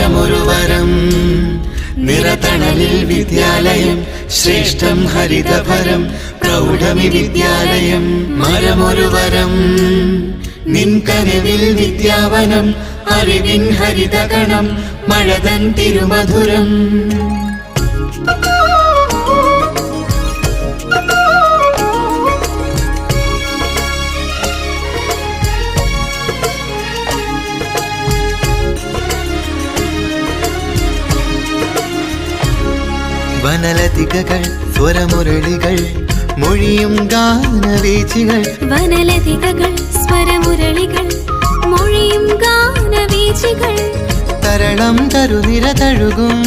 ലോകമൊരു വരം നിറതണലിൽ വിദ്യാലയം ശ്രേഷ്ഠം ഹരിതഫരം പ്രൗഢമി വിദ്യാലയം മരമൊരു വരം നിൻ കനവിൽ വിദ്യാവനം അറിവിൻ ഹരിതഗണം മഴതൻ തിരുമധുരം. വനലതികകൾ സ്വരമുരളികൾ മൊഴിയും ഗാനവീചികൾ. വനലതികകൾ സ്വരമുരളികൾ മൊഴിയും ഗാനവീചികൾ. തരളം തരുനിര തഴുകും